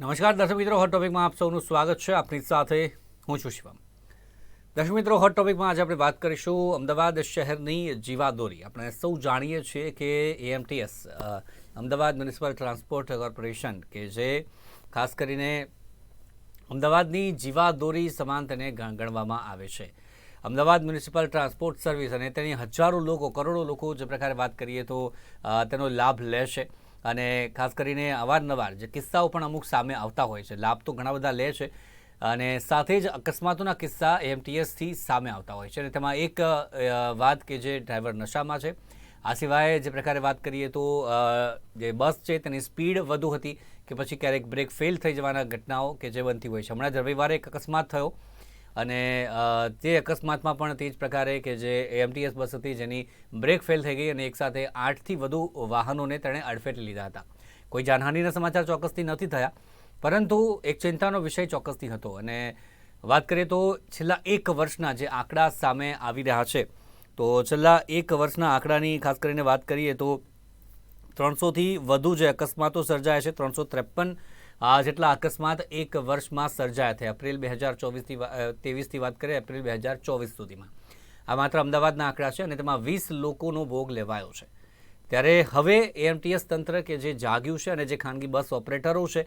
નમસ્કાર, દર્શક મિત્રો. હોટ ટોપિકમાં આપ સૌનું સ્વાગત છે. આપની સાથે હું છું શિવમ. દર્શક મિત્રો હોટ ટોપિકમાં આજે આપણે વાત કરીશું અમદાવાદ શહેરની જીવાદોરી. આપણે સૌ જાણીએ છીએ કે AMTS Ahmedabad municipal transport corporation કે જે ખાસ કરીને અમદાવાદની જીવાદોરી સમાન તેને ગણ- ગણવામાં આવે છે. અમદાવાદ મ્યુનિસિપલ ટ્રાન્સપોર્ટ સર્વિસ અને તેની હજારો લોકો, કરોડો લોકો જે પ્રકારે વાત કરીએ તો તેનો લાભ લેશે અને ખાસ કરીને અવારનવાર જે કિસ્સાઓ પણ અમુક સામે આવતા હોય છે, લાભ તો ઘણા બધા લે છે અને સાથે જ અકસ્માતોના કિસ્સા એમટીએસથી સામે આવતા હોય છે અને તેમાં એક વાત કે જે ડ્રાઈવર નશામાં છે, આ સિવાય જે પ્રકારે વાત કરીએ તો જે બસ છે તેની સ્પીડ વધુ હતી કે પછી ક્યારેક બ્રેક ફેલ થઈ જવાના ઘટનાઓ કે જે બનતી હોય છે. હમણાં જ રવિવારે એક અકસ્માત થયો અને તે અકસ્માતમાં પણ તે જ પ્રકારે કે જે એમટીએસ બસ હતી જેની બ્રેક ફેલ થઈ ગઈ અને એકસાથે આઠથી વધુ વાહનોને તેણે અડફેટે લીધા હતા. કોઈ જાનહાનિના સમાચાર ચોક્કસથી નથી થયા, પરંતુ એક ચિંતાનો વિષય ચોક્કસથી હતો. અને વાત કરીએ તો છેલ્લા એક વર્ષના જે આંકડા સામે આવી રહ્યા છે, તો છેલ્લા એક વર્ષના આંકડાની ખાસ કરીને વાત કરીએ તો ત્રણસોથી વધુ જે અકસ્માતો સર્જાયા છે, ત્રણસો ત્રેપન જેટલા અકસ્માત એક વર્ષમાં સર્જાયા છે. એપ્રિલ બે હજાર ચોવીસથી ત્રેવીસથી વાત કરીએ, એપ્રિલ બે હજાર ચોવીસ સુધીમાં. આ માત્ર અમદાવાદના આંકડા છે અને તેમાં વીસ લોકોનો ભોગ લેવાયો છે. ત્યારે હવે એએમટીએસ તંત્ર કે જે જાગ્યું છે અને જે ખાનગી બસ ઓપરેટરો છે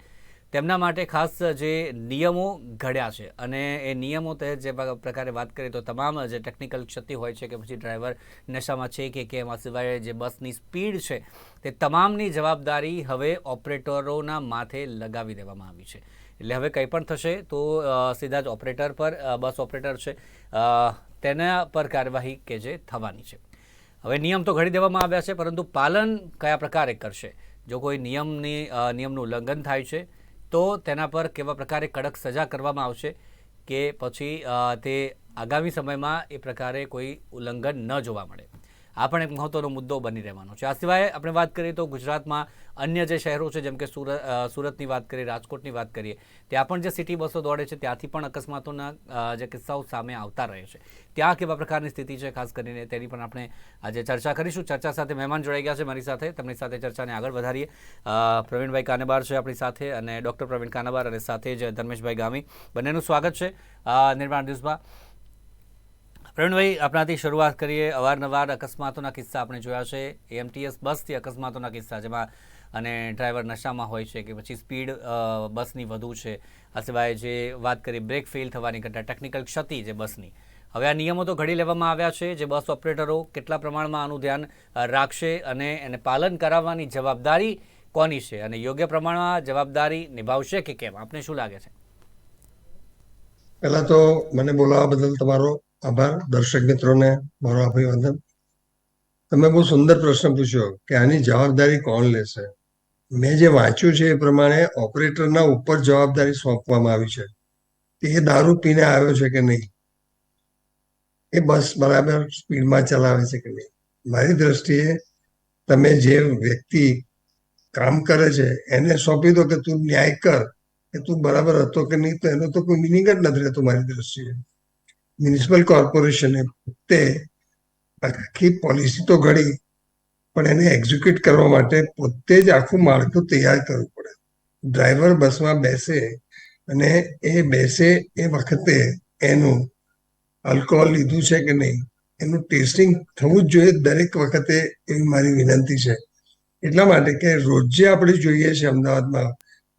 તેમના માટે ખાસ જે નિયમો ઘડ્યા છે અને એ નિયમો તહેત જે પ્રકારે વાત કરીએ તો તમામ જે ટેકનિકલ ક્ષતિ હોય છે કે પછી ડ્રાઈવર નશામાં છે કે કેમ, આ સિવાય જે બસની સ્પીડ છે તે તમામની જવાબદારી હવે ઓપરેટરોના માથે લગાવી દેવામાં આવી છે. એટલે હવે કંઈ પણ થશે તો સીધા જ ઓપરેટર પર બસ ઓપરેટર છે તેના પર કાર્યવાહી કે જે થવાની છે. હવે નિયમ તો ઘડી દેવામાં આવ્યા છે, પરંતુ પાલન કયા પ્રકારે કરશે? જો કોઈ નિયમની નિયમનું ઉલ્લંઘન થાય છે તો તેના પર કેવા પ્રકારે કડક સજા કરવામાં આવશે કે પછી તે આગામી સમયમાં એ પ્રકારે કોઈ ઉલ્લંઘન ન જોવા મળે? આ પણ એક મહત્વનો મુદ્દો બની રહેવાનો છે. આ સિવાય આપણે વાત કરીએ તો ગુજરાતમાં અન્ય જે શહેરો છે, જેમ કે સુરત સુરતની વાત કરીએ, રાજકોટની વાત કરીએ, ત્યાં પણ જે સિટી બસો દોડે છે, ત્યાંથી પણ અકસ્માતોના જે કિસ્સાઓ સામે આવતા રહે છે. ત્યાં કેવા પ્રકારની સ્થિતિ છે, ખાસ કરીને તેની પણ આપણે આજે ચર્ચા કરીશું. ચર્ચા સાથે મહેમાન જોડાઈ ગયા છે મારી સાથે. તેમની સાથે ચર્ચાને આગળ વધારીએ. પ્રવીણભાઈ કાનેબાર છે આપણી સાથે અને ડૉક્ટર પ્રવીણ કાનેબાર અને સાથે જ ધર્મેશભાઈ ગામી. બંનેનું સ્વાગત છે. નિર્માણ ન્યૂઝમાં. પ્રવીણભાઈ, આપણાથી શરૂઆત કરીએ. અવારનવાર અકસ્માતોના કિસ્સા આપણે જોયા છે. એમટીએસ બસથી અકસ્માતોના કિસ્સા જેમાં અને ડ્રાઈવર નશામાં હોય છે કે પછી સ્પીડ બસની વધુ છે. આ સિવાય જે વાત કરી બ્રેક ફેલ થવાની ઘટના, ટેકનિકલ ક્ષતિ જે બસની. હવે આ નિયમો તો ઘડી લેવામાં આવ્યા છે જે બસ ઓપરેટરો કેટલા પ્રમાણમાં આનું ધ્યાન રાખશે અને એને પાલન કરાવવાની જવાબદારી કોની છે અને યોગ્ય પ્રમાણમાં જવાબદારી નિભાવશે કે કેમ? આપને શું લાગે છે? પહેલા તો મને બોલાવવા બદલ તમારો આભાર, દર્શક મિત્રોને મારો અભિવાદન તમે બહુ સુંદર પ્રશ્ન પૂછ્યો કે આની જવાબદારી કોણ લેશે? મેં જે વાંચ્યું છે એ પ્રમાણે ઓપરેટરના ઉપર જવાબદારી સોંપવામાં આવી છે. એ દારૂ પીને આવ્યો છે કે નહીં? એ બસ બરાબર સ્પીડમાં ચલાવે છે કે નહીં? મારી દ્રષ્ટિએ તમે જે વ્યક્તિ કામ કરે છે એને સોંપી દો કે તું ન્યાય કર, કે તું બરાબર હતો કે નહીં, તો એનો તો કોઈ મિનિંગ જ નથી રહેતો મારી દ્રષ્ટિએ. મ્યુનિસિપલ કોર્પોરેશને પોતે આખી પોલિસી તો ઘડી પણ એને એક્ઝિક્યુટ કરવા માટે પોતે જ આખું માળખું તૈયાર કરવું પડે. ડ્રાઈવર બસમાં બેસે અને એ બેસે એ વખતે એનું આલ્કોહોલ લીધું છે કે નહીં, એનું ટેસ્ટિંગ થવું જ જોઈએ દરેક વખતે એવી મારી વિનંતી છે. એટલા માટે કે રોજે આપણે જોઈએ છે અમદાવાદમાં,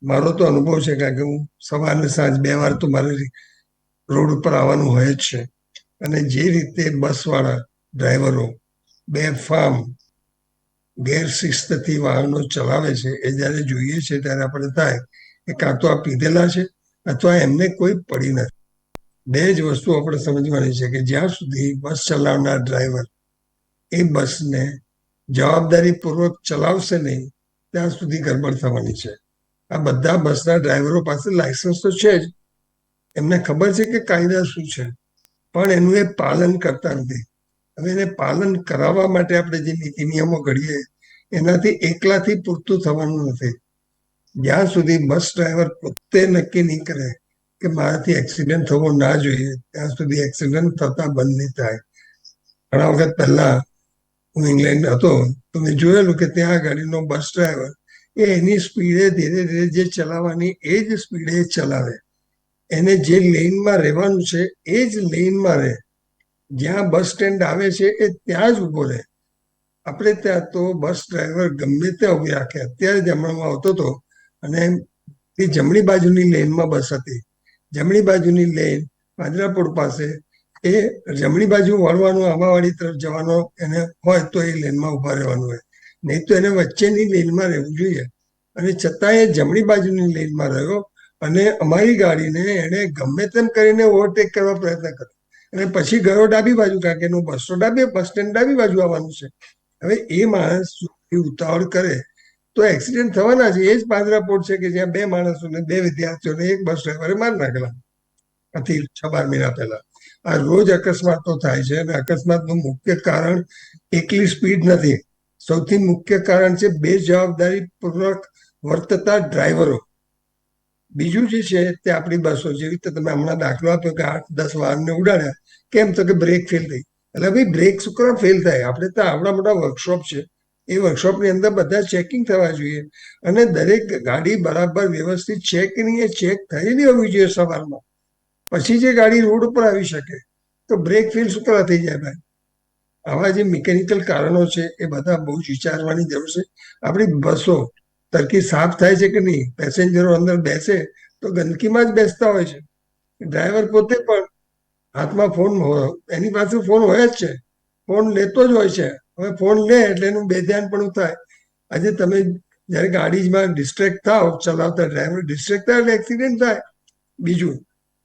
મારો તો અનુભવ છે કારણ કે હું સવાર ને સાંજ બે વાર તો મારે રોડ ઉપર આવવાનું હોય છે. અને જે રીતે બસવાળા ડ્રાઈવરો બેફામ ગેરશિસ્તથી વાહનો ચલાવે છે, એ જ્યારે જોઈએ છે ત્યારે આપણે થાય કે કાં તો આ પીધેલા છે અથવા એમને કોઈ પડી નથી. બે જ વસ્તુ આપણે સમજવાની છે કે જ્યાં સુધી બસ ચલાવનાર ડ્રાઈવર એ બસને જવાબદારીપૂર્વક ચલાવશે નહીં, ત્યાં સુધી ગડબડ થવાની છે. આ બધા બસના ડ્રાઈવરો પાસે લાયસન્સ તો છે જ એમને ખબર છે કે કાયદા શું છે? પણ એનું એ પાલન કરતા નથી. હવે એને પાલન કરાવવા માટે આપણે જે નીતિ નિયમો ઘડીએ, એનાથી એકલાથી પૂરતું થવાનું નથી. જ્યાં સુધી બસ ડ્રાઈવર પોતે નક્કી નહીં કરે કે મારાથી એક્સિડન્ટ થવો ના જોઈએ, ત્યાં સુધી એક્સિડન્ટ થતા બંધ નહીં થાય. ઘણા વખત પહેલા હું ઇંગ્લેન્ડ હતો, તો મેં જોયેલું કે ત્યાં ગાડીનો બસ ડ્રાઈવર એ એની સ્પીડે ધીરે ધીરે જે ચલાવવાની, એ જ સ્પીડે ચલાવે. એને જે લેનમાં રહેવાનું છે, એ જ લેનમાં રહે. જ્યાં બસ સ્ટેન્ડ આવે છે, એ ત્યાં જ ઊભો રહે. આપણે ત્યાં તો બસ ડ્રાઈવર ગમે ત્યાં ઊભી રાખે. અત્યારે જમણામાં આવતો હતો અને એ જમણી બાજુની લેનમાં બસ હતી. જમણી બાજુની લેન પાંજરાપોળ પાસે એ જમણી બાજુ વળવાનું, આંબાવાડી તરફ જવાનો એને હોય તો એ લેનમાં ઊભા રહેવાનું હોય. નહીં તો એને વચ્ચેની લેનમાં રહેવું જોઈએ. અને છતાં એ જમણી બાજુની લેનમાં રહ્યો. અને અમારી ગાડીને એને ગમે તેમ કરીને ઓવરટેક કરવા પ્રયત્ન કર્યો. અને પછી ગયો ડાબી બાજુ, કારણ કે એનું બસો ડાબી, બસ સ્ટેન્ડ ડાબી બાજુ આવવાનું છે. હવે એ માણસ ઉતાવળ કરે, તો એક્સિડન્ટ થવાના છે. એ જ પાંજરાપોળ છે કે જ્યાં બે માણસોને, બે વિદ્યાર્થીઓને એક બસ ડ્રાઈવરે માર નાખેલા. આથી છ બાર મહિના પહેલા. આ રોજ અકસ્માતો થાય છે અને અકસ્માતનું મુખ્ય કારણ એકલી સ્પીડ નથી. સૌથી મુખ્ય કારણ છે બે જવાબદારી પૂર્વક વર્તતા ડ્રાઈવરો બીજું જે છે તે આપણી બસો જેવી રીતે તમે હમણાં દાખલો આપ્યો કે આઠ, દસ વાહનને ઉડાડ્યા, કેમ તો કે બ્રેક ફેલ થઈ. એટલે ભાઈ બ્રેક શું ફેલ થાય. આપણે તો આવડા મોટા વર્કશોપ છે. એ વર્કશોપની અંદર બધા ચેકિંગ થવા જોઈએ. અને દરેક ગાડી બરાબર વ્યવસ્થિત ચેક નહીં એ ચેક થયેલી હોવી જોઈએ સવારમાં. પછી જે ગાડી રોડ ઉપર આવી શકે, તો બ્રેક ફેલ શું કરવા થઈ જાય ભાઈ. આવા જે મિકેનિકલ કારણો છે એ બધા બહુ જ વિચારવાની જરૂર છે. આપણી બસો તરકી સાફ થાય છે કે નહીં? પેસેન્જરો અંદર બેસે તો ગંદકીમાં જ બેસતા હોય છે. ડ્રાઈવર પોતે પણ હાથમાં ફોન એની પાસે ફોન હોય જ છે. ફોન લેતો જ હોય છે. હવે ફોન લે એટલે એનું પણ થાય. આજે તમે જ્યારે ગાડીમાં ડિસ્ટ્રેક્ટ થાવ ચલાવતા ડ્રાઈવર ડિસ્ટ્રેક્ટ થાય એટલે એક્સિડન્ટ થાય. બીજું,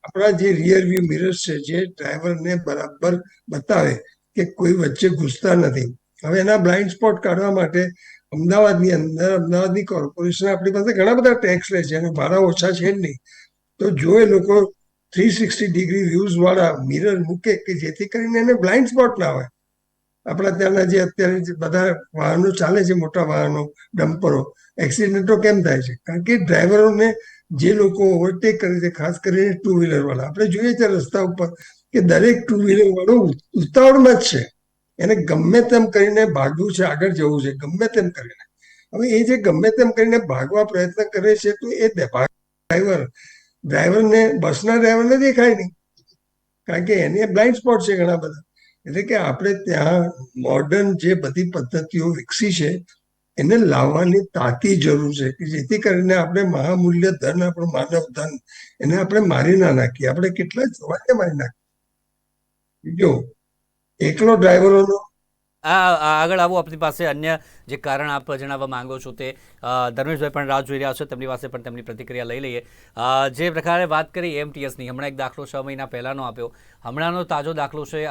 આપણા જે રિયર વ્યૂ મિરર્સ છે, જે ડ્રાઈવરને બરાબર બતાવે કે કોઈ વચ્ચે ઘૂસતા નથી. હવે એના બ્લાઇન્ડ સ્પોટ કાઢવા માટે અમદાવાદની અંદર, અમદાવાદની કોર્પોરેશન આપણી પાસે ઘણા બધા ટેક્સ લે છે અને ભાડા ઓછા છે જ નહીં. તો જો એ લોકો થ્રી સિક્સટી ડિગ્રી વ્યૂઝ વાળા મિરર મૂકે કે જેથી કરીને એને બ્લાઇન્ડ સ્પોટ ના હોય. આપણા ત્યાંના જે અત્યારે બધા વાહનો ચાલે છે, મોટા વાહનો ડમ્પરો એક્સિડન્ટો કેમ થાય છે? કારણ કે ડ્રાઈવરોને જે લોકો ઓવરટેક કરે છે, ખાસ કરીને ટુ વ્હીલર વાળા. આપણે જોઈએ છે રસ્તા ઉપર કે દરેક ટુ વ્હીલર વાળો ઉ- ઉતાવળમાં જ છે. એને ગમે તેમ કરીને ભાગવું છે, આગળ જવું છે, ગમે તેમ કરીને. હવે એ જે ગમે તેમ કરીને ભાગવા પ્રયત્ન કરે છે, તો એ ડ્રાઈવર, ડ્રાઈવરને, બસના ડ્રાઈવરને દેખાય નહીં. કારણ કે એને બ્લાઇન્ડ સ્પોટ છે ઘણા બધા. એટલે કે આપણે ત્યાં મોડર્ન જે બધી પદ્ધતિઓ વિકસી છે, એને લાવવાની તાતી જરૂર છે કે જેથી કરીને આપણે મહામૂલ્ય ધન, આપણું માનવ ધન, એને આપણે મારી ના નાખીએ. આપણે કેટલા જવાને મારી નાખીએ. જો એકલો ડ્રાઈવરોનો આગળ આવો આપણી પાસે અન્ય જે કારણ આપ જણાવવા માંગો છો તે ધર્મેશભાઈ પણ રાહ જોઈ રહ્યા છે, તેમની પાસે પણ તેમની પ્રતિક્રિયા લઈ લઈએ. જે પ્રકારે વાત કરી એમટીએસની, હમણાં એક દાખલો છ મહિના પહેલાંનો આપ્યો. હમણાંનો તાજો દાખલો છે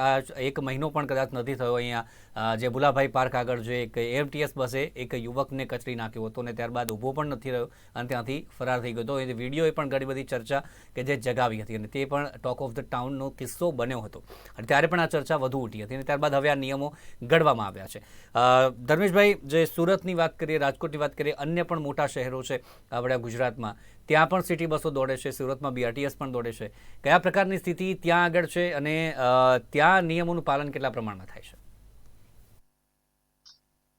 એક મહિનો પણ કદાચ નથી થયો અહીંયા. જે ભુલાભાઈ પાર્ક આગળ જે એક એમટીએસ બસે એક યુવકને કચરી નાખ્યો હતો અને ત્યારબાદ ઊભો પણ નથી રહ્યો અને ત્યાંથી ફરાર થઈ ગયો હતો. એ વિડીયોએ પણ ઘણી બધી ચર્ચા કે જે જગાવી હતી અને તે પણ ટોક ઓફ ધ ટાઉનનો કિસ્સો બન્યો હતો. અને ત્યારે પણ આ ચર્ચા વધુ ઉઠી હતી અને ત્યારબાદ હવે આ નિયમો ઘડવામાં આવ્યા છે. ધર્મેશભાઈ, જે સુરતની વાત કરીએ, રાજકોટની વાત કરીએ, અન્ય પણ મોટા શહેરો છે આપણા ગુજરાતમાં. ત્યાં પણ સિટી બસો દોડે છે, સુરતમાં બીઆરટીએસ પણ દોડે છે. કયા પ્રકારની સ્થિતિ ત્યાં આગળ છે અને ત્યાં નિયમોનું પાલન કેટલા પ્રમાણમાં થાય છે?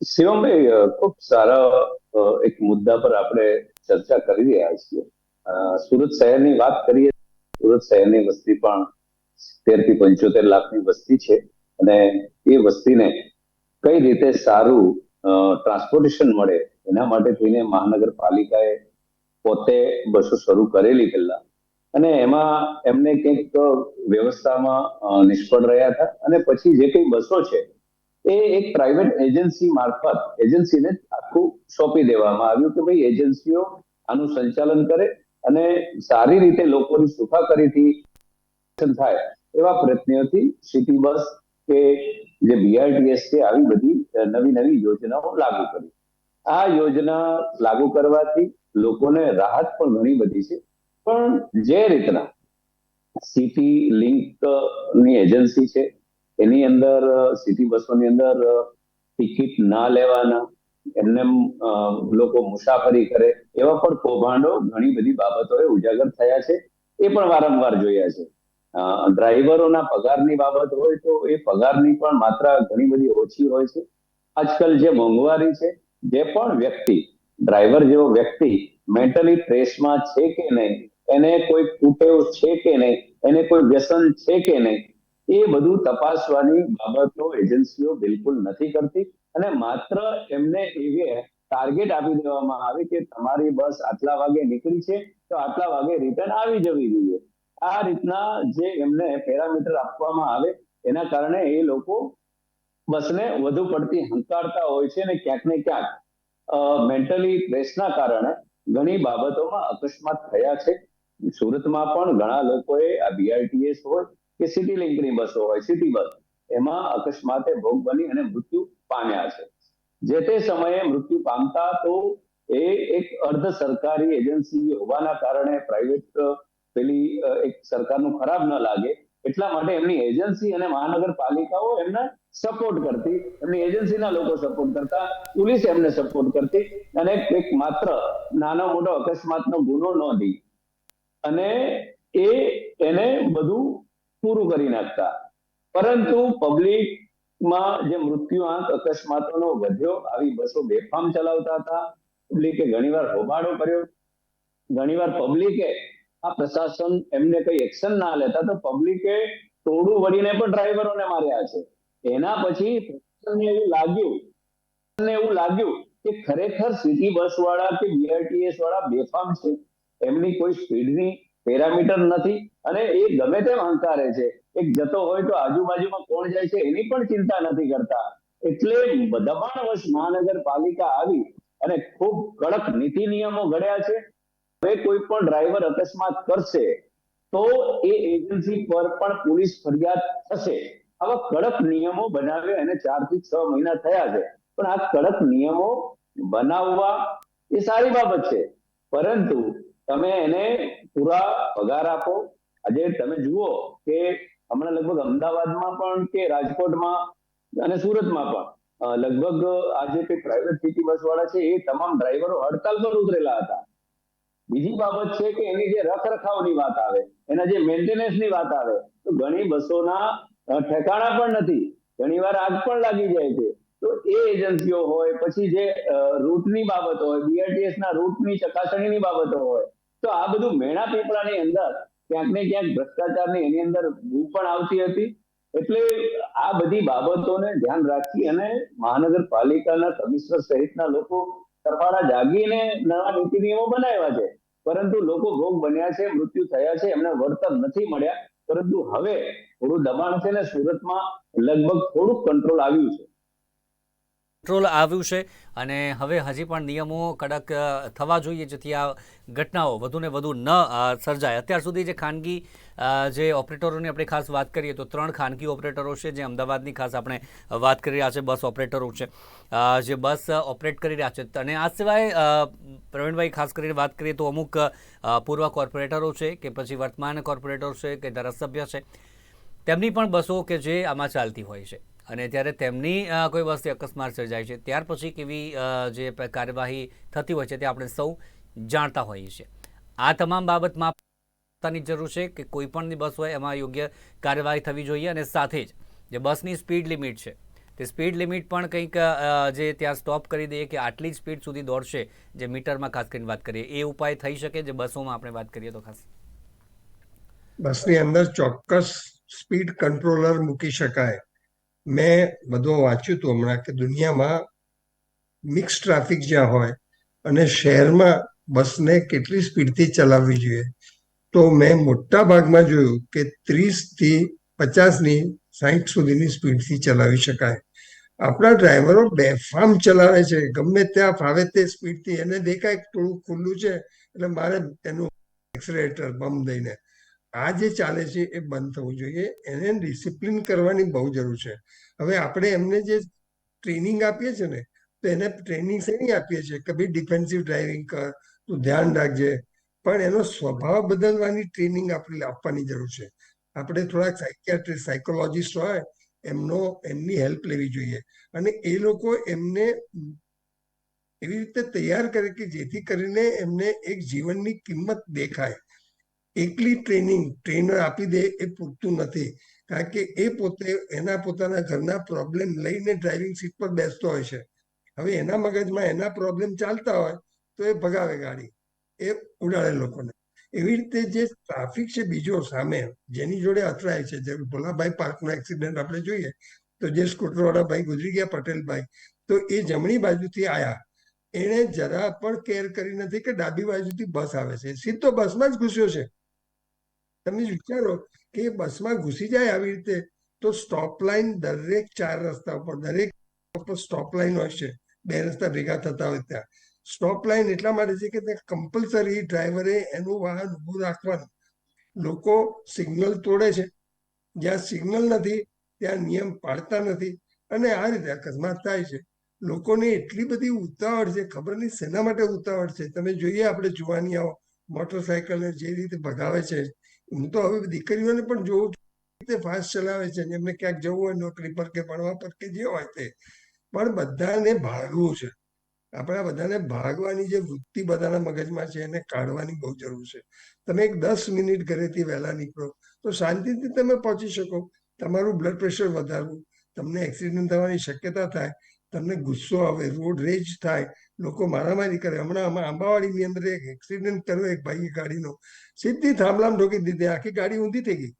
શિવમભાઈ ખૂબ સારા એક મુદ્દા પર આપણે ચર્ચા કરી રહ્યા છીએ. સુરત શહેરની વાત કરીએ સુરત શહેરની વસ્તી પણ સિત્તેરથી પંચોતેર લાખની વસ્તી છે અને એ વસ્તીને કઈ રીતે સારું ટ્રાન્સપોર્ટેશન મળે એના માટે થઈને મહાનગરપાલિકાએ પોતે બસો શરૂ કરેલી પહેલા. અને એમાં એમને કંઈક વ્યવસ્થામાં નિષ્ફળ રહ્યા હતા અને પછી જે કંઈ બસો છે એ એક પ્રાઇવેટ એજન્સી મારફત એજન્સીને આખું સોંપી દેવામાં આવ્યું કે ભાઈ એજન્સીઓ આનું સંચાલન કરે અને સારી રીતે લોકોની સુખાકારીથી થાય એવા પ્રયત્નોથી સિટી બસ કે જે બીઆરટીએસ છે આવી બધી નવી નવી યોજનાઓ લાગુ કરી. આ યોજના લાગુ કરવાથી લોકોને રાહત પણ ઘણી બધી છે. પણ જે રીતના સિટી લિંકની એજન્સી છે એની અંદર સિટી બસોની અંદર ટિકિટ ના લેવાના, એમને લોકો મુસાફરી કરે, એવા પણ કૌભાંડો ઘણી બધી બાબતોએ ઉજાગર થયા છે, એ પણ વારંવાર જોયા છે. ડ્રાઈવરોના પગારની બાબત હોય તો એ પગારની પણ માત્રા ઘણી બધી ઓછી હોય છે. આજકાલ જે મોંઘવારી છે, જે પણ વ્યક્તિ, ડ્રાઈવર જેવો વ્યક્તિ મેન્ટલી ટ્રેસમાં છે કે નહીં, એને કોઈ કુટેવ છે કે નહીં, એને કોઈ વ્યસન છે કે નહીં એ બધું તપાસવાની બાબતો એજન્સીઓ બિલકુલ નથી કરતી અને માત્ર એમને એવી ટાર્ગેટ આપી દેવામાં આવે કે તમારી બસ આટલા વાગે નીકળી છે તો આટલા વાગે રિટર્ન આવી જવી જોઈએ. આ રીતના જે એમને પેરામીટર આપવામાં આવે એના કારણે એ લોકો બસને વધુ પડતી હંકારતા હોય છે અને ક્યાંક ને ક્યાંક મેન્ટલી સ્ટ્રેસના કારણે ઘણી બાબતોમાં અકસ્માત થયા છે. સુરતમાં પણ ઘણા લોકોએ આ બીઆરટીએસ હોય કે સિટી લિંકની બસો હોય સિટી બસ. એમાં અકસ્માતે ભોગ બની અને મૃત્યુ પામ્યા છે. જે તે સમયે મૃત્યુ પામતા તો એ એક અર્ધ સરકારી એજન્સી હોવાના કારણે પ્રાઇવેટ પેલી એક સરકારનું ખરાબ ન લાગે. એટલા માટે એમની એજન્સી અને મહાનગરપાલિકાઓ એમને સપોર્ટ કરતી. એમની એજન્સીના લોકો સપોર્ટ કરતા. પોલીસ એમને સપોર્ટ કરતી. અને એક માત્ર નાનો મોટો અકસ્માતનો ગુનો નોંધી. અને એ, એને બધું પૂરું કરી નાખતા. પરંતુ પબ્લિકમાં જે મૃત્યુઆંક અકસ્માતોનો વધ્યો, આવી બસો બેફામ ચલાવતા હતા. પબ્લિકે ઘણીવાર હોબાળો કર્યો. ઘણીવાર પબ્લિકે આ પ્રશાસન એમને કઈ એક્શન ના લેતા, તો પબ્લિકે ટોળું વળીને પણ ડ્રાઈવરોને માર્યા છે. એના પછી પ્રશાસનને એવું લાગ્યું એવું લાગ્યું કે ખરેખર સિટી બસ વાળા કે બીઆરટીએસ વાળા બેફામ છે. એમની કોઈ સ્પીડની પેરામીટર નથી અને એ ગમે તેમ હંકારે છે. એક જતો હોય તો આજુબાજુમાં કોણ જાય છે એની પણ ચિંતા નથી કરતા. એટલે દબાણવશ મહાનગરપાલિકા આવી અને ખૂબ કડક નીતિ નિયમો ઘડ્યા છે. હવે કોઈ પણ ડ્રાઈવર અકસ્માત કરશે તો એ એજન્સી પર પણ પોલીસ ફરિયાદ થશે. આવા કડક નિયમો બનાવ્યા એને ચારથી છ મહિના થયા છે. પણ આ કડક નિયમો બનાવવા એ સારી બાબત છે. પરંતુ તમે એને પૂરા પગાર આપો. આજે તમે જુઓ કે હમણાં લગભગ અમદાવાદમાં પણ કે રાજકોટમાં અને સુરતમાં પણ લગભગ આજે કોઈ પ્રાઇવેટ સિટી બસ વાળા છે એ તમામ ડ્રાઈવરો હડતાલ પર ઉતરેલા હતા. બીજી બાબત છે કે એની જે રખરખાવની વાત આવે, એના જે મેન્ટેનન્સની વાત આવે, તો ઘણી બસોના ઠેકાણા પણ નથી. ઘણીવાર આગ પણ લાગી જાય છે. તો એ એજન્સીઓ હોય, પછી જે રૂટની બાબતો હોય બીઆરટીએસ ના રૂટની ચકાસણીની બાબતો હોય તો આ બધું મેણા પીપળાની અંદર ક્યાંક ને ક્યાંક ભ્રષ્ટાચારની એની અંદર બૂ પણ આવતી હતી. એટલે આ બધી બાબતોને ધ્યાન રાખી અને મહાનગરપાલિકાના કમિશનર સહિતના લોકો તરફાડા જાગીને નવા નીતિ નિયમો બનાવ્યા છે. પરંતુ લોકો ભોગ બન્યા છે, મૃત્યુ થયા છે, એમને વળતર નથી મળ્યા. પરંતુ હવે થોડું દબાણ છે ને સુરતમાં લગભગ થોડુંક કંટ્રોલ આવ્યું છે. કંટ્રોલ આવ્યું છે અને હવે હજી પણ નિયમો કડક થવા જોઈએ જેથી આ ઘટનાઓ વધુને વધુ ન સર્જાય. અત્યાર સુધી જે ખાનગી જે ઓપરેટરોની આપણે ખાસ વાત કરીએ તો ત્રણ ખાનગી ઓપરેટરો છે જે અમદાવાદની ખાસ આપણે વાત કરી રહ્યા છે, બસ ઓપરેટરો છે જે બસ ઓપરેટ કરી રહ્યા છે. અને આ સિવાય પ્રવીણભાઈ ખાસ કરીને વાત કરીએ તો અમુક પૂર્વ કોર્પોરેટરો છે કે પછી વર્તમાન કોર્પોરેટરો છે કે ધારાસભ્ય છે. તેમની પણ બસો કે જે આમાં ચાલતી હોય છે. અને ત્યારે તેમની કોઈ વસ્તુ અકસ્માત સર્જાય છે. ત્યાર પછી કેવી જે કાર્યવાહી થતી હોય છે તે આપણે સૌ જાણતા હોઈએ છીએ. આ તમામ બાબતમાં પોતાની જરૂર છે કે કોઈ પણ બસ હોય એમાં યોગ્ય કાર્યવાહી થવી જોઈએ અને સાથે જ જે બસની સ્પીડ લિમિટ છે, તે સ્પીડ લિમિટ પણ કંઈક જે ત્યાં સ્ટોપ કરી દઈએ કે આટલી સ્પીડ સુધી દોડશે, જે મીટરમાં ખાસ કરીને વાત કરીએ, એ ઉપાય થઈ શકે જે બસોમાં આપણે વાત કરીએ તો ખાસ? બસની અંદર ચોક્કસ સ્પીડ કંટ્રોલર મૂકી શકાય. મેં બધું વાંચ્યું હતું હમણાં કે દુનિયામાં મિક્સ ટ્રાફિક જ્યાં હોય અને શહેરમાં બસને કેટલી સ્પીડથી ચલાવવી જોઈએ. તો મેં મોટા ભાગમાં જોયું કે ત્રીસથી પચાસની સાઠ સુધીની સ્પીડથી ચલાવી શકાય. આપણા ડ્રાઈવરો બેફામ ચલાવે છે. ગમે ત્યાં ફાવે તે સ્પીડથી. એને દેખાય થોડું ખુલ્લું છે. એટલે મારે એનું એક્સરેટર બમ દઈને આ જે ચાલે છે એ બંધ થવું જોઈએ. એને ડિસિપ્લિન કરવાની બહુ જરૂર છે. હવે આપણે એમને જે ટ્રેનિંગ આપીએ છીએ ને, તો એને ટ્રેનિંગ શેની આપીએ છીએ? કે ભાઈ ડિફેન્સિવ ડ્રાઇવિંગ કર, તું ધ્યાન રાખજે. પણ એનો સ્વભાવ બદલવાની ટ્રેનિંગ આપણે આપવાની જરૂર છે. આપણે થોડાક સાયકિયાટ્રી સાયકોલોજીસ્ટ હોય, એમનો, એમની હેલ્પ લેવી જોઈએ. અને એ લોકો એમને એવી રીતે તૈયાર કરે કે જેથી કરીને એમને એક જીવનની કિંમત દેખાય. એકલી ટ્રેનિંગ ટ્રેનર આપી દે એ પૂરતું નથી. કારણ કે એ પોતે એના પોતાના ઘરના પ્રોબ્લેમ લઈને ડ્રાઇવિંગ સીટ પર બેસતો હોય છે. હવે એના મગજમાં એના પ્રોબ્લેમ ચાલતા હોય તો એ ભગાવે ગાડી. એ ઉડાડે લોકોને. એવી રીતે જે ટ્રાફિક છે બીજો સામે, જેની જોડે અથડાય છે, જેમ ભોલાભાઈ પાર્કનો એક્સિડન્ટ આપણે જોઈએ, તો જે સ્કૂટર વાળા ભાઈ ગુજરી ગયા, પટેલભાઈ, તો એ જમણી બાજુથી આયા. એણે જરા પણ કેર કરી નથી કે ડાબી બાજુથી બસ આવે છે. સીધો બસમાં જ ઘૂસ્યો છે. તમે વિચારો કે બસમાં ઘૂસી જાય આવી રીતે, તો સ્ટોપ લાઈન દરેક ચાર રસ્તા ઉપર દરેક ઉપર સ્ટોપ લાઈન હોય છે. બે રસ્તા ભેગા થતા હોય ત્યાં. સ્ટોપ લાઈન એટલા માટે છે કે ત્યાં કમ્પલસરી ડ્રાઈવરે એનું વાહન ઊભું રાખવાનું. લોકો સિગ્નલ તોડે છે. જ્યાં સિગ્નલ નથી, ત્યાં નિયમ પાળતા નથી. અને આ રીતે અકસ્માત થાય છે. લોકોને એટલી બધી ઉતાવળ છે, ખબર નહીં શેના માટે ઉતાવળ છે. તમે જોઈએ આપણે જોવાની આવો મોટરસાયકલને જે રીતે ભગાવે છે હું તો હવે દીકરીઓને પણ જોઉં રીતે ફાસ્ટ ચલાવે છે જેમને ક્યાંક જવું હોય, નોકરી પર કે ભણવા પર કે જે હોય તે. પણ બધાને ભાગવું છે. આપણા બધાને ભાગવાની જે વૃત્તિ બધાના મગજમાં છે એને કાઢવાની બહુ જરૂર છે. તમે એક દસ મિનિટ ઘરેથી વહેલા નીકળો, તો શાંતિથી તમે પહોંચી શકો. તમારું બ્લડ પ્રેશર વધારવું, તમને એક્સિડન્ટ થવાની શક્યતા થાય, તમને ગુસ્સો આવે રોડ રેજ થાય લોકો મારામારી કરે. હમણાં આમાં આંબાવાડીની અંદર એક એક્સિડન્ટ કર્યો એક ભાઈએ ગાડીનો. સીધી થાંભલામ ઠોકી દીધી. આખી ગાડી ઊંધી થઈ ગઈ.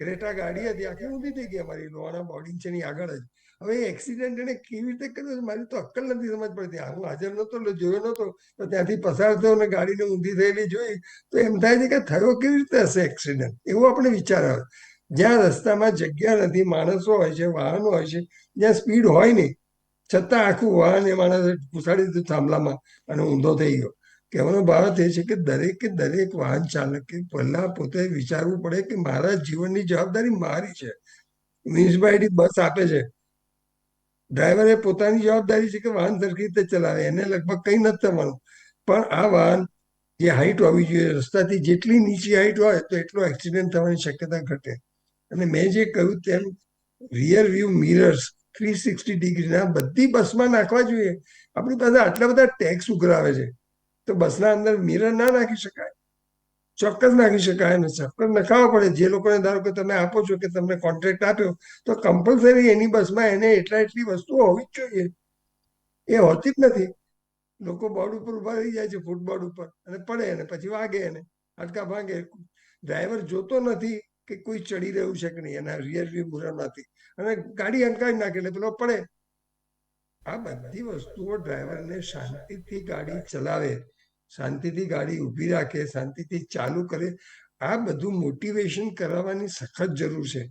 ક્રેટા ગાડી હતી. આખી ઊંધી થઈ ગઈ અમારી. લોહાણા બોર્ડિંગ છે ની આગળ જ. હવે એક્સિડન્ટ એને કેવી રીતે કર્યો મારી તો અક્કલ નથી સમજ પડતી. હું હાજર નતો એટલે જોયો નતો તો ત્યાંથી પસાર થયો અને ગાડીને ઊંધી થયેલી જોઈ. તો એમ થાય છે કે થયો કેવી રીતે હશે એક્સિડન્ટ એવું આપણે વિચાર. આવે જ્યાં રસ્તામાં જગ્યા નથી, માણસો હોય છે, વાહનો હોય છે, જ્યાં સ્પીડ હોય નહીં. છતાં આખું વાહન એ માણસે ઘુસાડી દીધું થાંભલામાં અને ઊંધો થઈ ગયો. કહેવાનો ભાવ એ છે કે દરેકે દરેક વાહન ચાલકે પહેલા પોતે વિચારવું પડે કે મારા જીવનની જવાબદારી મારી છે. મ્યુનિસિપાલિટી બસ આપે છે. ડ્રાઈવરે પોતાની જવાબદારી છે કે વાહન સરખી રીતે ચલાવે, એને લગભગ કંઈ નથી થવાનું. પણ આ વાહન જે હાઈટ હોવી જોઈએ, રસ્તાથી જેટલી નીચી હાઈટ હોય તો એટલો એક્સિડન્ટ થવાની શક્યતા ઘટે. અને મેં જે કહ્યું તેમ rear view mirrors three sixty ડિગ્રીના બધી બસમાં નાખવા જોઈએ. આપણી પાસે આટલા બધા ટેક્સ ઉઘરાવે છે. તો બસના અંદર મિરર ના નાખી શકાય. ચોક્કસ નાખી શકાય અને ચોક્કસ નખાવવા પડે. જે લોકોને ધારો કે તમે આપો છો કે તમને કોન્ટ્રાક્ટ આપ્યો, તો કમ્પલસરી એની બસમાં એને એટલા એટલી વસ્તુઓ હોવી જ જોઈએ. એ હોતી જ નથી. લોકો બોર્ડ ઉપર ઊભા રહી જાય છે ફૂટબોર્ડ ઉપર. અને પડે અને પછી વાગે એને, હાડકા ભાંગે. ડ્રાઈવર જોતો નથી કે કોઈ ચડી રહ્યું છે કે નહીં. એના રિયર વ્યૂ મિરરમાંથી અને ગાડી અંકાઈ નાખે એટલે પેલો પડે. આ બધી વસ્તુઓ ડ્રાઈવરને શાંતિથી ગાડી ચલાવે, શાંતિથી ગાડી ઊભી રાખે, શાંતિથી ચાલુ કરે. આ બધું મોટિવેશન કરાવવાની સખત જરૂર છે.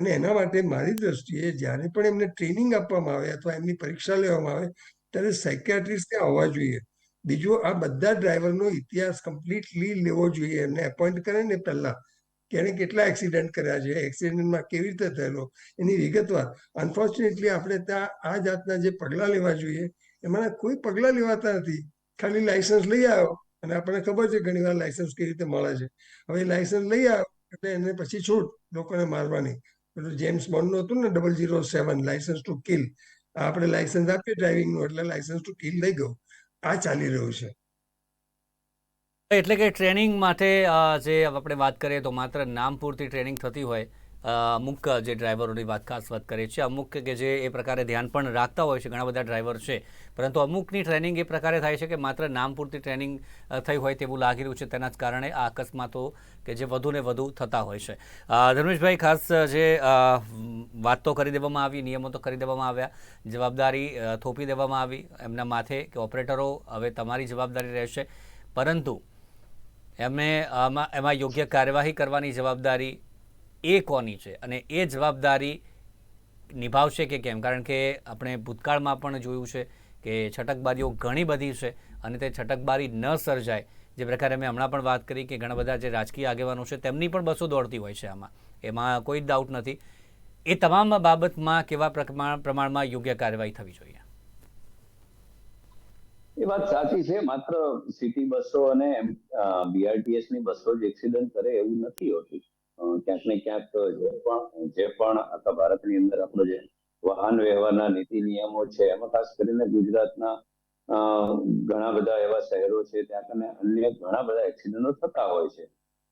અને એના માટે મારી દ્રષ્ટિએ જ્યારે પણ એમને ટ્રેનિંગ આપવામાં આવે અથવા એમની પરીક્ષા લેવામાં આવે, ત્યારે સાયકિયાટ્રિસ્ટ ત્યાં હોવા જોઈએ. બીજું, આ બધા ડ્રાઈવરનો ઇતિહાસ કમ્પ્લીટલી લેવો જોઈએ. એમને એપોઇન્ટ કરે ને પહેલા. કે એને કેટલા એક્સિડન્ટ કર્યા છે એક્સિડન્ટમાં કેવી રીતે થયેલો, એની વિગતવાર. અનફોર્ચ્યુનેટલી આપણે ત્યાં આ જાતના જે પગલાં લેવા જોઈએ, એમાંના કોઈ પગલાં લેવાતા નથી. ખાલી લાયસન્સ લઈ આવ્યો અને આપણને ખબર છે ઘણી વાર લાયસન્સ કેવી રીતે મળે છે. હવે લાયસન્સ લઈ આવ્યો એટલે એને પછી છૂટ લોકોને મારવાની. પેલું જેમ્સ બોન્ડનું હતું ને double zero seven licence to kill આપણે લાયસન્સ આપીએ ડ્રાઇવિંગનું એટલે લાયસન્સ ટુ કિલ લઈ ગયો. આ ચાલી રહ્યું છે. એટલે કે ટ્રેનિંગ માટે જે આપણે વાત કરીએ તો માત્ર નામ પૂરતી ટ્રેનિંગ થતી હોય અમુક જે ડ્રાઈવરોની વાત ખાસ વાત કરીએ છીએ, અમુક કે જે એ પ્રકારે ધ્યાન પણ રાખતા હોય છે, ઘણા બધા ડ્રાઈવર છે. પરંતુ અમુકની ટ્રેનિંગ એ પ્રકારે થાય છે કે માત્ર નામ પૂરતી ટ્રેનિંગ થઈ હોય તેવું લાગી રહ્યું છે, તેના જ કારણે આ અકસ્માતો કે જે વધુ ને વધુ થતા હોય છે. ધર્મેશભાઈ, ખાસ જે વાત તો કરી દેવામાં આવી, નિયમો તો કરી દેવામાં આવ્યા, જવાબદારી થોપી દેવામાં આવી, એમના માથે કે ઓપરેટરો હવે તમારી જવાબદારી રહેશે. પરંતુ એમને આમાં, એમાં યોગ્ય કાર્યવાહી કરવાની જવાબદારી એ કોની છે? અને એ જવાબદારી નિભાવશે કે કેમ? કારણ કે આપણે ભૂતકાળમાં પણ જોયું છે કે છટકબારીઓ ઘણી બધી છે અને તે છટકબારી ન સર્જાય. જે પ્રકારે મેં હમણાં પણ વાત કરી કે ઘણા બધા જે રાજકીય આગેવાનો છે તેમની પણ બસો દોડતી હોય છે આમાં. એમાં કોઈ જ ડાઉટ નથી. એ તમામ બાબતમાં કેવા પ્રમાણ પ્રમાણમાં યોગ્ય કાર્યવાહી થવી જોઈએ? એ વાત સાચી છે. માત્ર સિટી બસો અને બીઆરટીએસની બસો જ એક્સિડન્ટ કરે એવું નથી હોતું. ક્યાંક ને ક્યાંક જે પણ જે પણ આખા ભારતની અંદર આપણો જે વાહન વ્યવહારના નીતિ નિયમો છે, એમાં ખાસ કરીને ગુજરાતના ઘણા બધા એવા શહેરો છે, ત્યાં કને અન્ય ઘણા બધા એક્સિડન્ટો થતા હોય છે.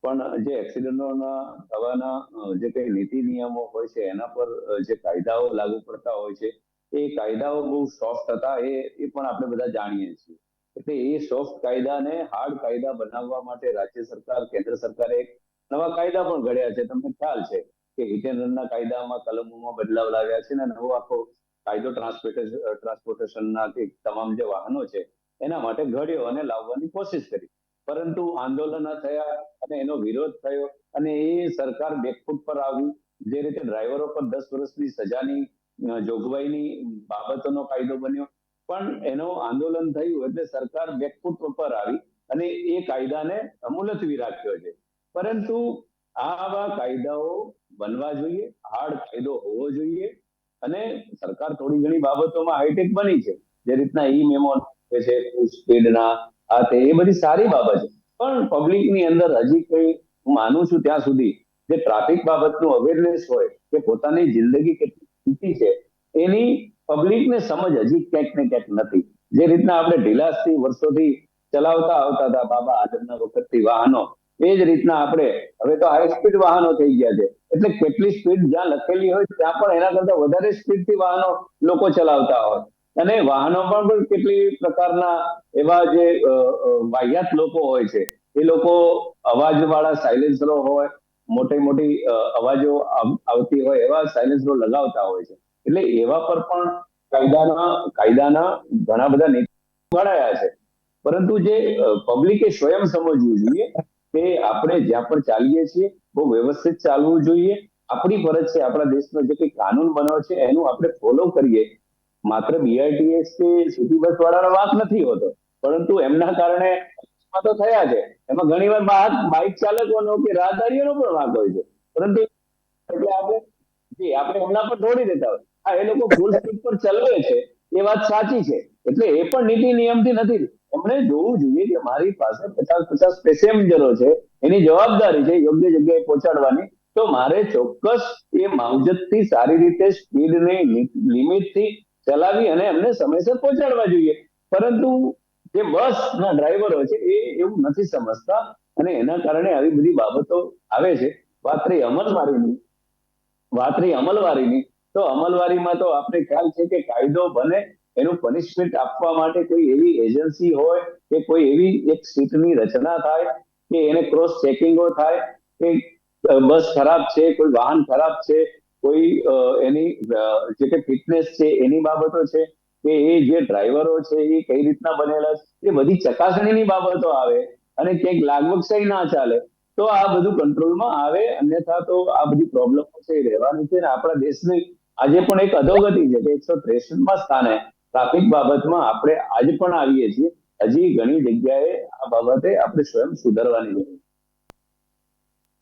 પણ જે એક્સિડન્ટોના થવાના જે કઈ નીતિ નિયમો હોય છે, એના પર જે કાયદાઓ લાગુ પડતા હોય છે એ કાયદાઓ બહુ સોફ્ટ હતા, એ એ પણ આપણે બધા જાણીએ છીએ. એટલે એ સોફ્ટ કાયદાને હાર્ડ કાયદા બનાવવા માટે રાજ્ય સરકાર, કેન્દ્ર સરકારે એક નવા કાયદા પણ ઘડ્યા છે. તમને ખ્યાલ છે કે હિટ કાયદામાં કલમોમાં બદલાવ લાવ્યા છે અને નવો આખો કાયદો ટ્રાન્સપોર્ટેશન ટ્રાન્સપોર્ટેશનના તમામ જે વાહનો છે, એના માટે ઘડ્યો અને લાવવાની કોશિશ કરી. પરંતુ આંદોલન થયા અને એનો વિરોધ થયો અને એ સરકાર બેકફૂટ પર આવી જે રીતે ડ્રાઈવરો પર દસ વર્ષની સજાની જોગવાઈની બાબતોનો કાયદો બન્યો. પણ એનો આંદોલન થયું એટલે સરકાર બેકફૂટ પર આવી અને એ કાયદાને મુલતવી રાખ્યો છે. પરંતુ આવા કાયદાઓ બનવા જોઈએ, હાર્ડ કાયદો હોવો જોઈએ અને સરકાર થોડી ઘણી બાબતોમાં હાઈટેક બની છે. જે રીતના ઈ મેમો છે સ્પીડના આ તે, એ બધી સારી બાબત છે. પણ પબ્લિકની અંદર હજી કઈ હું માનું છું ત્યાં સુધી જે ટ્રાફિક બાબતનું અવેરનેસ હોય કે પોતાની જિંદગી કેટલી કિંમતી છે. એની પબ્લિકને સમજ હજી ક્યાંક ને ક્યાંક નથી. જે રીતના આપણે ઢીલાસથી વર્ષોથી ચલાવતા આવતા હતા બાબા આદમના વખતથી વાહનો, એ જ રીતના આપણે, હવે તો હાઈ સ્પીડ વાહનો થઈ ગયા છે. એટલે કેટલી સ્પીડ જ્યાં લખેલી હોય ત્યાં પણ એના કરતા વધારે સ્પીડથી વાહનો લોકો ચલાવતા હોય. અને વાહનો પણ કેટલી પ્રકારના એવા જે વાહિયાત લોકો હોય છે. એ લોકો અવાજ વાળા સાયલેન્સરો હોય મોટી મોટી અવાજો આવતી હોય એવા સાયલેન્સરો લગાવતા હોય છે. એટલે એવા પર પણ કાયદાના કાયદાના ઘણા બધા નીતિ ઘડાયા છે. પરંતુ જે પબ્લિકે સ્વયં સમજવું જોઈએ કે આપણે જ્યાં પણ ચાલીએ છીએ, બહુ વ્યવસ્થિત ચાલવું જોઈએ. આપણી ફરજ છે, આપણા દેશનો જે કંઈ કાનૂન બન્યો છે, એનું આપણે ફોલો કરીએ. માત્ર બીઆરટીએસ કે સિટી બસ વાળાનો વાંક નથી હોતો. પરંતુ એમના કારણે અકસ્માતો થયા છે. એમાં ઘણી વાર બાઇક ચાલકોનો કે રાહદારીઓનો પણ વાંક હોય છે. પરંતુ એટલે આપણે જી, આપણે એમના પર દોડી દેતા હોય. હા, એ લોકો ફૂલ સ્પીડ પર ચલાવે છે. એ વાત સાચી છે. એટલે એ પણ નીતિ નિયમથી નથી. એમણે જોવું જોઈએ કે મારી પાસે પચાસ પચાસ પેસેન્જરો છે. એની જવાબદારી છે યોગ્ય જગ્યાએ પહોંચાડવાની. તો મારે ચોક્કસ એ માવજતથી સારી રીતે સ્પીડની લિમિટથી ચલાવી અને એમને સમયસર પહોંચાડવા જોઈએ. પરંતુ જે બસના ડ્રાઈવરો છે, એ એવું નથી સમજતા અને એના કારણે આવી બધી બાબતો આવે છે. વાત રહી અમલવારીની, વાત રહી અમલવારીની, તો અમલવારીમાં તો આપણે ખ્યાલ છે કે કાયદો બને, એનું પનિશમેન્ટ આપવા માટે કોઈ એવી એજન્સી હોય કે કોઈ એવી એક સીટની રચના થાય, કે એને ક્રોસ ચેકિંગો થાય, કે બસ ખરાબ છે, કોઈ વાહન ખરાબ છે, કોઈ એની જે કે ફિટનેસ છે, એની બાબતો છે કે એ જે ડ્રાઈવરો છે, એ કઈ રીતના બનેલા છે, એ બધી ચકાસણીની બાબતો આવે અને ક્યાંક લાગવગસાઈ ના ચાલે, તો આ બધું કંટ્રોલમાં આવે, અન્યથા તો આ બધી પ્રોબ્લેમો છે એ રહેવાની છે ને આપણા દેશની આજે પણ એક અધોગતિ છે કે એકસો ત્રેસઠમાં સ્થાને ટ્રાફિક બાબતમાં આપણે આજે પણ આવીએ છીએ હજી ઘણી જગ્યાએ આ બાબતે આપણે સ્વયં સુધારવાની જરૂર છે.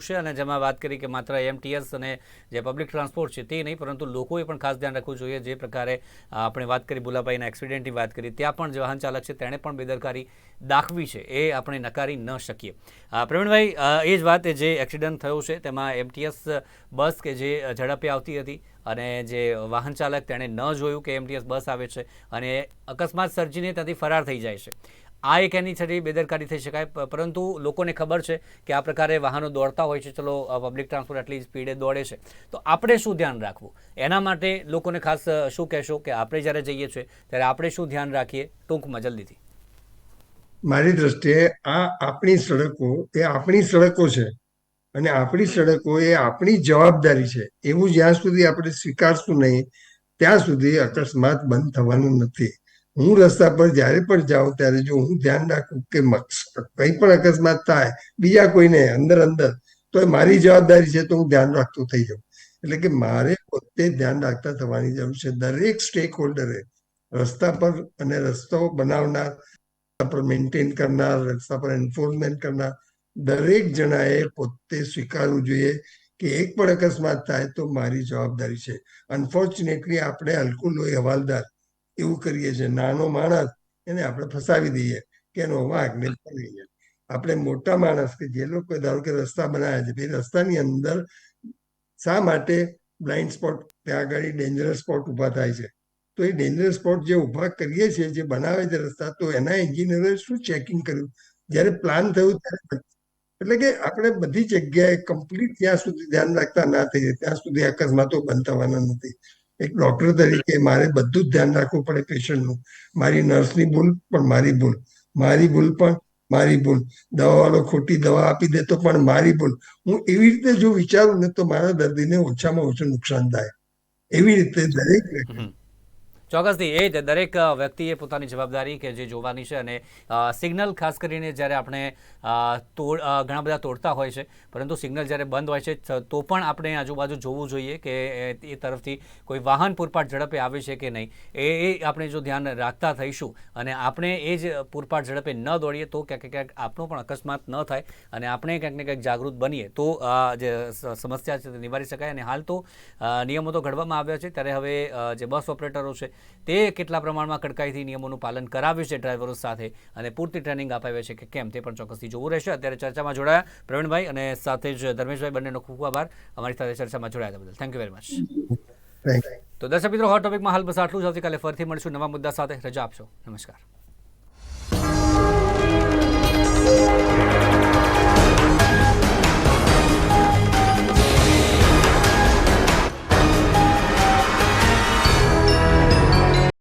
છે અને જેમાં વાત કરી કે માત્ર એમટીએસ અને જે પબ્લિક ટ્રાન્સપોર્ટ છે તે નહીં, પરંતુ લોકોએ પણ ખાસ ધ્યાન રાખવું જોઈએ જે પ્રકારે આપણે વાત કરી ભુલાભાઈના એક્સિડન્ટની વાત કરી, ત્યાં પણ જે વાહન ચાલક છે તેણે પણ બેદરકારી દાખવી છે, એ આપણે નકારી ન શકીએ. પ્રવીણભાઈ એ જ વાત જે એક્સિડન્ટ થયો છે તેમાં એમટીએસ બસ કે જે ઝડપે આવતી હતી અને જે વાહન ચાલક તેણે ન જોયું કે એમટીએસ બસ આવે છે અને અકસ્માત સર્જીને ત્યાંથી ફરાર થઈ જાય છે. આ એક એની થતી બેદરકારી થઈ શકાય. પરંતુ લોકોને ખબર છે કે આ પ્રકારે વાહનો દોડતા હોય છે. ચલો પબ્લિક ટ્રાન્સપોર્ટ આટલી સ્પીડે દોડે છે. તો આપણે શું ધ્યાન રાખવું? એના માટે લોકોને ખાસ શું કહેશો કે આપણે જ્યારે જઈએ છીએ, ત્યારે આપણે શું ધ્યાન રાખીએ? ટૂંકમાં, જલ્દીથી. મારી દ્રષ્ટિએ આ આપણી સડકો, એ આપણી સડકો છે. અને આપણી સડકો એ આપણી જવાબદારી છે. એવું જ્યાં સુધી આપણે સ્વીકારશું નહીં, ત્યાં સુધી અકસ્માત બંધ થવાનું નથી. હું રસ્તા પર જ્યારે પણ જાઉં ત્યારે જો હું ધ્યાન રાખું કે કંઈ પણ અકસ્માત થાય, બીજા કોઈને અંદર અંદર તો એ મારી જવાબદારી છે તો હું ધ્યાન રાખતો થઈ જાઉં. એટલે કે મારે પોતે ધ્યાન રાખતા થવાની જરૂર છે. દરેક સ્ટેક હોલ્ડરે રસ્તા પર અને રસ્તો બનાવનાર, રસ્તા પર મેન્ટેન કરનાર, રસ્તા પર એન્ફોર્સમેન્ટ કરનાર, દરેક જણાએ પોતે સ્વીકારવું જોઈએ કે એક પણ અકસ્માત થાય તો મારી જવાબદારી છે. અનફોર્ચ્યુનેટલી આપણે હલકું લોહી હવાલદાર એવું કરીએ છીએ. નાનો માણસ એને આપણે ફસાવી દઈએ કે એનો વાંક ને આપણે મોટા માણસ કે જે લોકો ધારો કે રસ્તા બનાવ્યા છે, તે રસ્તાની અંદર શા માટે બ્લાઇન્ડ સ્પોટ ત્યાં આગળ ડેન્જરસ સ્પોટ ઊભા થાય છે? તો એ ડેન્જરસ સ્પોટ જે ઊભા કરીએ છીએ, જે બનાવે છે રસ્તા, તો એના એન્જિનિયરોએ શું ચેકિંગ કર્યું? જ્યારે પ્લાન થયું ત્યારે એટલે કે આપણે બધી જગ્યાએ કમ્પ્લીટ ત્યાં સુધી ધ્યાન રાખતા ના થઈએ. ત્યાં સુધી અકસ્માતો થવાના નથી. એક ડોક્ટર તરીકે મારે બધું જ ધ્યાન રાખવું પડે પેશન્ટનું મારી નર્સની ભૂલ, પણ મારી ભૂલ. મારી ભૂલ પણ મારી ભૂલ. દવાવાળો ખોટી દવા આપી દે તો પણ મારી ભૂલ. હું એવી રીતે જો વિચારું ને તો મારા દર્દીને ઓછામાં ઓછું નુકસાન થાય. એવી રીતે દરેક વ્યક્તિ. ચોક્કસથી, એ જ દરેક વ્યક્તિએ પોતાની જવાબદારી કે જે જોવાની છે અને સિગ્નલ ખાસ કરીને જ્યારે આપણે તોડ ઘણા બધા તોડતા હોય છે, પરંતુ સિગ્નલ જ્યારે બંધ હોય છે તો પણ આપણે આજુબાજુ જોવું જોઈએ કે, એ તરફથી કોઈ વાહન પૂરપાટ ઝડપે આવે છે કે નહીં. એ એ આપણે જો ધ્યાન રાખતા થઈશું અને આપણે એ જ પૂરપાટ ઝડપે ન દોડીએ તો ક્યાંક ક્યાંક આપણો પણ અકસ્માત ન થાય અને આપણે ક્યાંક ને ક્યાંક જાગૃત બનીએ. તો જે સમસ્યા છે તે નિવારી શકાય અને હાલ તો નિયમો તો ઘડવામાં આવ્યા છે. ત્યારે હવે જે બસ ઓપરેટરો છે તે કેટલા પ્રમાણમાં કડકાઈથી નિયમોનું પાલન કરાવે છે ડ્રાઈવરો સાથે અને પૂરતી ટ્રેનિંગ અપાવે છે કે કેમ તે પણ ચોક્કસથી જોવું રહેશે. અત્યારે ચર્ચામાં જોડાયા પ્રવીણભાઈ અને સાથે જ ધર્મેશભાઈ બંનેનો ખૂબ ખૂબ આભાર. અમારી સાથે ચર્ચામાં જોડાયા બદલ. થેન્ક યુ વેરી મચ તો દર્શક મિત્રો હોટ ટોપિકમાં હાલ બસ આટલું જ. આવતીકાલે ફરીથી મળીશું નવા મુદ્દા સાથે. રજા આપશો. નમસ્કાર.